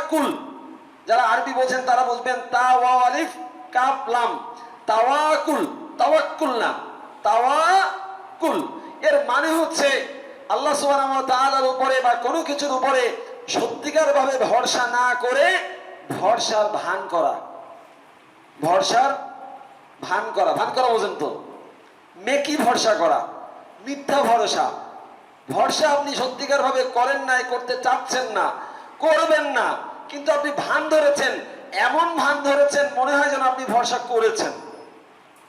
তাওয়াকুল যারা আরবি বোঝেন, তারা বুঝবেন তাওয়া আলিফ লাম। তাওয়াক্কুল না এর মানে হচ্ছে আল্লাহ উপরে বা কোনো কিছুর উপরে সত্যিকার ভাবে ভরসা না করে ভরসার ভান করা। ভরসার ভান করা। ভান করা বোঝেন তো? মেকি ভরসা করা, মিথ্যা ভরসা। ভরসা আপনি সত্যিকার ভাবে করেন নাই, করতে চাচ্ছেন না, করবেন না। কিন্তু আপনি ভান ধরেছেন, এমন ভান ধরেছেন, মনে হয় যেন আপনি ভরসা করেছেন।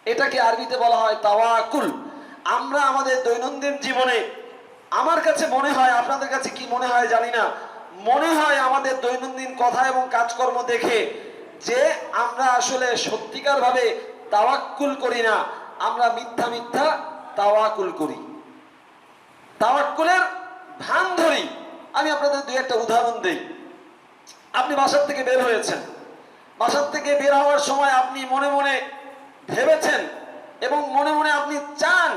এটাকে আরবিতে বলা হয় তাওয়াকুল। আমরা আমাদের দৈনন্দিন জীবনে, আমার কাছে মনে হয়, আপনাদের কাছে কি মনে হয় জানি না, মনে হয় আমাদের দৈনন্দিন কথা এবং কাজকর্ম দেখে যে আমরা আসলে সত্যিকার ভাবে তাওয়াক্কুল করি না, আমরা মিথ্যা মিথ্যা তাওয়াকুল করি। তাওয়াক্কুলের ভান ধরি। আমি আপনাদের দুই একটা উদাহরণ দেই। আপনি বাসার থেকে বের হয়েছেন। বাসার থেকে বের হওয়ার সময় আপনি মনে মনে ভেবেছেন এবং মনে মনে আপনি চান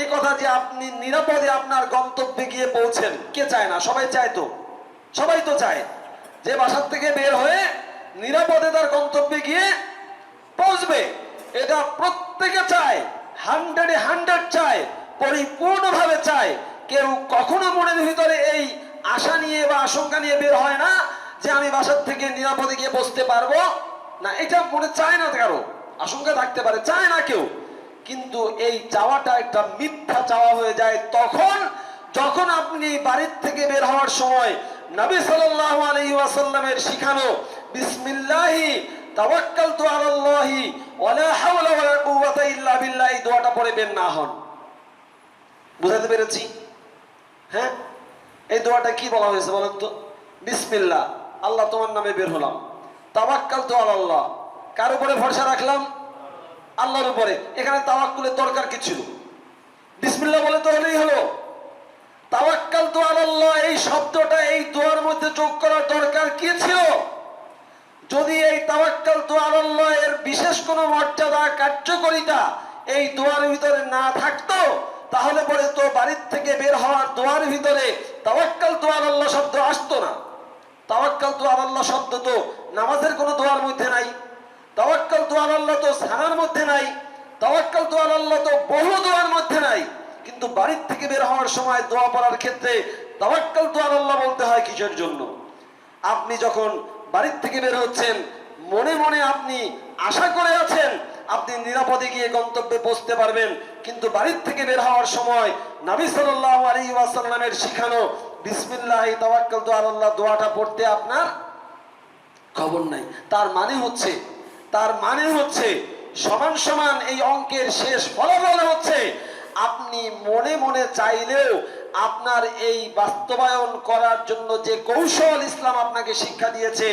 এই কথা যে আপনি নিরাপদে আপনার গন্তব্যে গিয়ে পৌঁছেন। কে চায় না? সবাই চায় তো। সবাই তো চায় যে বাসার থেকে বের হয়ে নিরাপদে তার গন্তব্যে গিয়ে পৌঁছবে। এটা প্রত্যেকে চায়, হান্ড্রেডে হান্ড্রেড চায়, পরিপূর্ণভাবে চায়। কেউ কখনো মনের ভিতরে এই আশা নিয়ে বা আশঙ্কা নিয়ে বের হয় না। যে আমি বাসার থেকে নিরাপদে গিয়ে বসতে পারব? না, এটা মনে চায় না কারও। আশঙ্কা থাকতে পারে, চায় না কেউ। কিন্তু এই চাওয়াটা একটা মিথ্যা চাওয়া হয়ে যায় তখন, যখন আপনি বাড়ির থেকে বের হওয়ার সময় নবী আলাইহি ওয়াসাল্লামের শিখানো, বিসমিল্লাহি আলাল্লাহি ইল্লা বিল্লাহ এই দোয়াটা বের না হন। বুঝাতে পেরেছি? হ্যাঁ? এই দোয়াটা কি বলা হয়েছে বলেন তো? বিসমিল্লাহ। আল্লাহ তোমার নামে বের হলাম। তাওয়াক্কাল তো আল্লাহ। কার উপরে ভরসা রাখলাম? আল্লাহর উপরে। এখানে তাওয়াক্কুলের দরকার কি ছিল? বিসমিল্লাহ বলে তো হলেই হলো। তাওয়াক্কাল তো আল্লাহ, এই শব্দটা এই দোয়ার মধ্যে যোগ করার দরকার কি ছিল? যদি এই তাওয়াক্কাল তো আল্লাহ এর বিশেষ কোনো মর্যাদা, কার্যকরিতা এই দোয়ার ভিতরে না থাকতো, তাহলে পরে তো বাড়ির থেকে বের হওয়ার দোয়ার ভিতরে তাওয়াক্কাল তো আল্লাহ শব্দ তাওয়াক্কাল তো আল্লাহ শব্দ তো, নামাজের কোনো দোয়ার মধ্যে নাই। তাওয়াক্কাল তো আল্লাহ তো সানার মধ্যে নাই। তাওয়াক্কাল তো আল্লাহ তো বহু দোয়ার মধ্যে নাই। কিন্তু বাড়ির থেকে বের হওয়ার সময় দোয়া পড়ার ক্ষেত্রে তাওয়াক্কাল তো আল্লাহ বলতে হয় কিসের জন্য? আপনি যখন বাড়ির থেকে বের হচ্ছেন, মনে মনে আপনি আশা করে আছেন, আপনি নিরাপদে গিয়ে গন্তব্যে পৌঁছতে পারবেন। কিন্তু বাড়ির থেকে বের হওয়ার সময় নবী সাল্লাল্লাহু আলাইহি ওয়াসাল্লামের শিখানো বিসমিল্লাহি, তাওয়াক্কালতু আলাল্লাহ, দোয়াটা পড়তে আপনার খবর নাই। তার মানে হচ্ছে, তার মানে হচ্ছে, সমান সমান এই অঙ্কের শেষ ফলাফল হচ্ছে, আপনি মনে মনে চাইলেও আপনার এই বাস্তবায়ন করার জন্য যে কৌশল ইসলাম আপনাকে শিক্ষা দিয়েছে,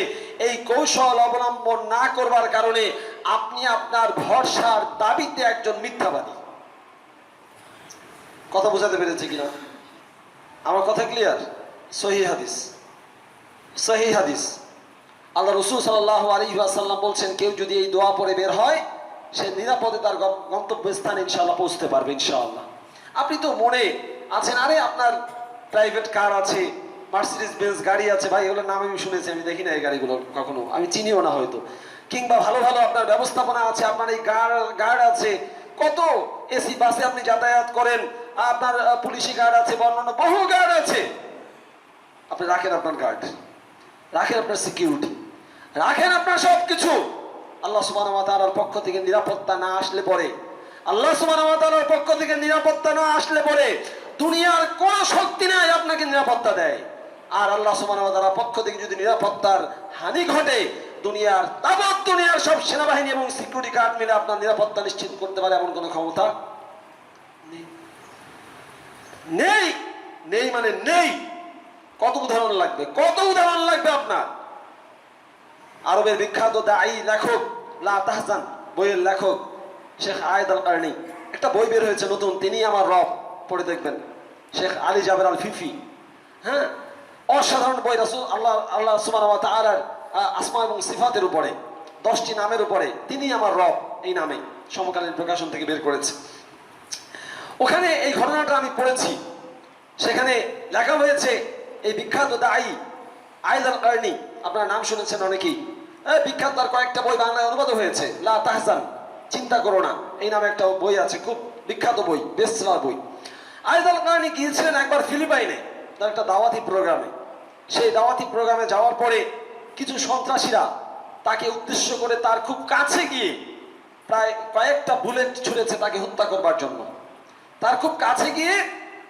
এই কৌশল অবলম্বন না করবার কারণে আপনি আপনার ভরসার দাবিতে একজন মিথ্যাবাদী। কথা বোঝাতে পেরেছি কিনা? আমার কথা ক্লিয়ার সহি হাদিস। সহি হাদিস। আল্লাহ রসুল সাল্লাহ আলী আসাল্লাম বলছেন, কেউ যদি এই দোয়া পরে বের হয়, সে নিরাপদে তার গন্তব্যস্থানে ইনশাল্লাহ পৌঁছতে পারবে ইনশাআল্লাহ। আপনি তো মনে আছেন, আরে আপনার প্রাইভেট কার আছে মার্সিডিজ বেঞ্চ গাড়ি আছে, ভাই, এগুলোর নাম আমি শুনেছি, আমি দেখি না এই গাড়িগুলো কখনো, আমি চিনিও না হয়তো। কিংবা ভালো ভালো আপনার ব্যবস্থাপনা আছে, আপনার এই গার্ড গার্ড আছে, কত এসি বাসে আপনি যাতায়াত করেন আপনার পুলিশি গার্ড আছে বা অন্যান্য বহু গার্ড আছে। আপনি রাখেন আপনার গার্ড রাখেন আপনার সিকিউরিটি রাখেন আপনার সব কিছু আল্লাহ সুবহানাহু ওয়া পক্ষ থেকে নিরাপত্তা না আসলে পরে, আল্লাহ সুবহানাহু ওয়া পক্ষ থেকে নিরাপত্তা না আসলে পরে, দুনিয়ার কোন শক্তি নাই আপনাকে নিরাপত্তা দেয়। আর আল্লাহ সুবহানাহু ওয়া পক্ষ থেকে যদি নিরাপত্তার হানি ঘটে, দুনিয়ার তাবৎ দুনিয়ার সব সেনাবাহিনী এবং সিকিউরিটি গার্ড মিলে আপনার নিরাপত্তা নিশ্চিত করতে পারে এমন কোনো ক্ষমতা নেই। নেই নেই মানে নেই। কত উদাহরণ লাগবে? কত উদাহরণ লাগবে আপনার? আরবের বিখ্যাত দায়ী লেখক, লা বইয়ের লেখক, শেখ আয়েদ আল কারনি একটা বই বের হয়েছে নতুন তিনি আমার রব, পড়ে দেখবেন। Sheikh Ali Jaber Al Faifi হ্যাঁ? অসাধারণ বই, রাসুল, আল্লাহ আল্লাহ সুমান তালার আসমা এবং সিফাতের উপরে, দশটি নামের উপরে তিনি আমার রব এই নামে, সমকালীন প্রকাশন থেকে বের করেছে। ওখানে এই ঘটনাটা আমি পড়েছি। সেখানে লেখা হয়েছে, এই বিখ্যাত দায়ী আইদাল কার্নি আপনার নাম শুনেছেন অনেকেই। বিখ্যাত তার কয়েকটা বই বাংলায় অনুবাদ হয়েছে, লা তাহসান চিন্তা করো না, এই নামে একটা বই আছে, খুব বিখ্যাত বই বেস্টলার বই। আইদাল কার্নি গিয়েছিলেন একবার ফিলিপাইনে, তার একটা দাওয়াতি প্রোগ্রামে। সেই দাওয়াতি প্রোগ্রামে যাওয়ার পরে কিছু সন্ত্রাসীরা তাকে উদ্দেশ্য করে তার খুব কাছে গিয়ে প্রায় কয়েকটা বুলেট ছুঁড়েছে তাকে হত্যা করবার জন্য। তার খুব কাছে গিয়ে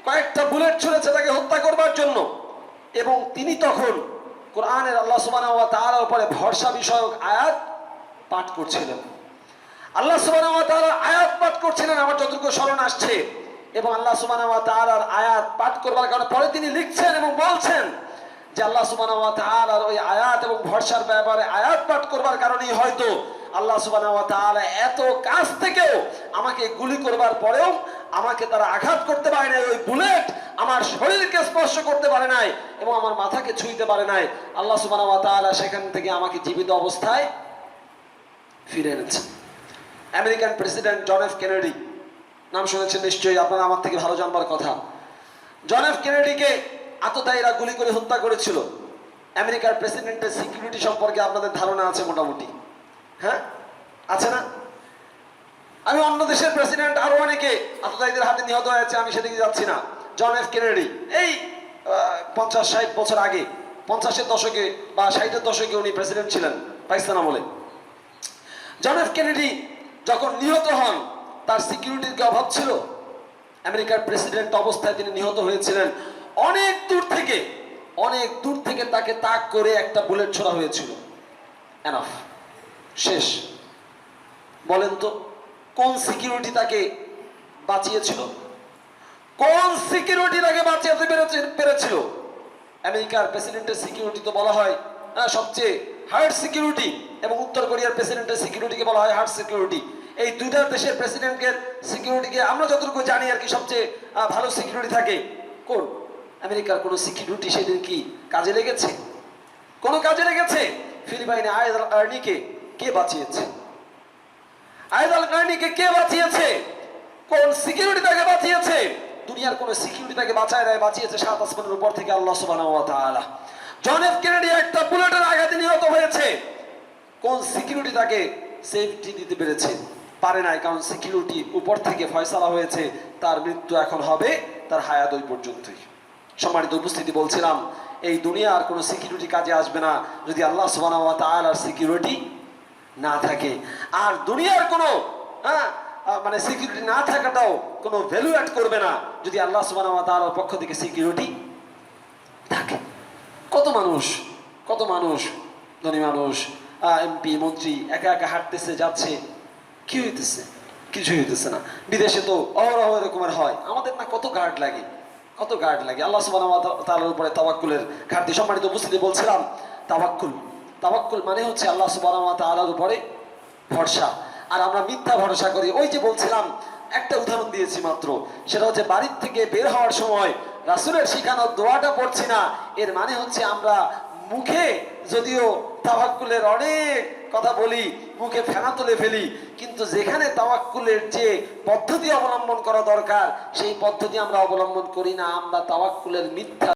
কয়েকটা বুলেট ছুড়েছে তাকে হত্যা করবার জন্য। এবং তিনি তখন কোরআনের আল্লাহ ওয়া তাআলার উপরে ভরসা বিষয়ক আয়াত পাঠ করছিলেন। আল্লাহ তাআলা আয়াত পাঠ করছিলেন, আমার যতটুকু স্মরণ আসছে। এবং আল্লাহ সুবহানাহু ওয়া তাআলার আয়াত পাঠ করবার কারণে পরে তিনি লিখছেন এবং বলছেন যে আল্লাহ ওয়া তাআলার ওই আয়াত এবং ভরসার ব্যাপারে আয়াত পাঠ করবার কারণেই হয়তো আল্লাহ ওয়া এত কাছ থেকেও আমাকে গুলি করবার পরেও আমাকে তারা আঘাত করতে পারে নাই, ওই বুলেট আমার শরীরকে স্পর্শ করতে পারে নাই এবং আমার মাথাকে ছুঁইতে পারে নাই। আল্লাহ ওয়া সেখান থেকে আমাকে জীবিত অবস্থায় ফিরে এনেছেন American president John F Kennedy, নাম শুনেছেন নিশ্চয়ই, আপনারা আমার থেকে ভালো জানবার কথা। জন এফ কেনেডিকে আততায়ীরা গুলি করে হত্যা করেছিল। আমেরিকার প্রেসিডেন্টের সিকিউরিটি সম্পর্কে আপনাদের ধারণা আছে মোটামুটি। হ্যাঁ? আছে না? আমি অন্য দেশের প্রেসিডেন্ট আরও অনেকে আততায়ীদের হাতে নিহত হয়েছে, আমি সেদিকে যাচ্ছি না। জন এফ কেনেডি এই পঞ্চাশ ষাট বছর আগে, পঞ্চাশের দশকে বা ষাটের দশকে উনি প্রেসিডেন্ট ছিলেন পাকিস্তান আমলে। জন এফ কেনেডি যখন নিহত হন, তার সিকিউরিটির কি অভাব ছিল। আমেরিকার প্রেসিডেন্ট অবস্থায় তিনি নিহত হয়েছিলেন। অনেক দূর থেকে, অনেক দূর থেকে তাকে তাক করে একটা বুলেট ছোড়া হয়েছিল। এনাফ শেষ। বলেন তো। কোন সিকিউরিটি তাকে বাঁচিয়েছিল? কোন সিকিউরিটি তাকে বাঁচিয়ে পেরেছে- পেরেছিল? আমেরিকার প্রেসিডেন্টের সিকিউরিটি তো বলা হয় হ্যাঁ, সবচেয়ে হার্ড সিকিউরিটি এবং উত্তর কোরিয়ার প্রেসিডেন্টের সিকিউরিটিকে বলা হয় হার্ড সিকিউরিটি এই দুইটা দেশের প্রেসিডেন্টের সিকিউরিটিকে আমরা যতটুকু জানি আর কি সবচেয়ে ভালো সিকিউরিটি থাকে কোন? আমেরিকার কোনো সিকিউরিটি সেদিন কি কাজে লেগেছে? কোনো কাজে লেগেছে? ফিলিপাইনে আয়েদ আর্নিকে কে বাঁচিয়েছে? আয়েদ আল কার্নিকে কে বাঁচিয়েছে? কোন সিকিউরিটি তাকে বাঁচিয়েছে? দুনিয়ার কোন সিকিউরিটি তাকে বাঁচায় দেয় বাঁচিয়েছে সাত আসমানের উপর থেকে আল্লাহ তাআলা। জন এফ কেনেডি একটা বুলেটের আঘাতে নিহত হয়েছে। কোন সিকিউরিটি তাকে সেফটি দিতে পেরেছে? পারে নাই, কারণ সিকিউরিটি উপর থেকে ফয়সালা হয়েছে। তার মৃত্যু এখন হবে, তার হায়াত ওই পর্যন্তই। সম্মানিত উপস্থিতি বলছিলাম, এই দুনিয়ার কোনো সিকিউরিটি কাজে আসবে না। যদি আল্লাহ সুবহানাহু ওয়া তাআলার সিকিউরিটি না থাকে। আর দুনিয়ার কোনো হ্যাঁ মানে সিকিউরিটি না থাকাটাও কোনো ভ্যালু অ্যাড করবে না যদি আল্লাহ ওয়া তাআলার পক্ষ থেকে সিকিউরিটি থাকে। কত মানুষ কত মানুষ, ধনী মানুষ এমপি মন্ত্রী একা একা হাঁটতেছে, যাচ্ছে, কি হইতেছে? কিছু হইতেছে না। বিদেশে তো অহরহ এরকমের হয়। আমাদের না কত গার্ড লাগে, কত গার্ড লাগে। আল্লাহ সুবহানাহু ওয়া তাআলার উপরে তাওয়াক্কুলের ঘাটতি সম্মানিত উপস্থিতি বলছিলাম, তাওয়াক্কুল। তাওয়াক্কুল মানে হচ্ছে আল্লাহ সুবহানাহু ওয়া তাআলার উপরে ভরসা। আর আমরা মিথ্যা ভরসা করি। ওই যে বলছিলাম, একটা উদাহরণ দিয়েছি মাত্র। সেটা হচ্ছে বাড়ির থেকে বের হওয়ার সময় রাসূলের শিখানো দোয়াটা পড়ছি না। এর মানে হচ্ছে আমরা মুখে যদিও তাওয়াক্কুলের অনেক কথা বলি, মুখে ফেনা তুলে ফেলি, কিন্তু যেখানে তাওয়াক্কুলের যে পদ্ধতি অবলম্বন করা দরকার, সেই পদ্ধতি আমরা অবলম্বন করি না। আমরা তাওয়াক্কুলের মিথ্যা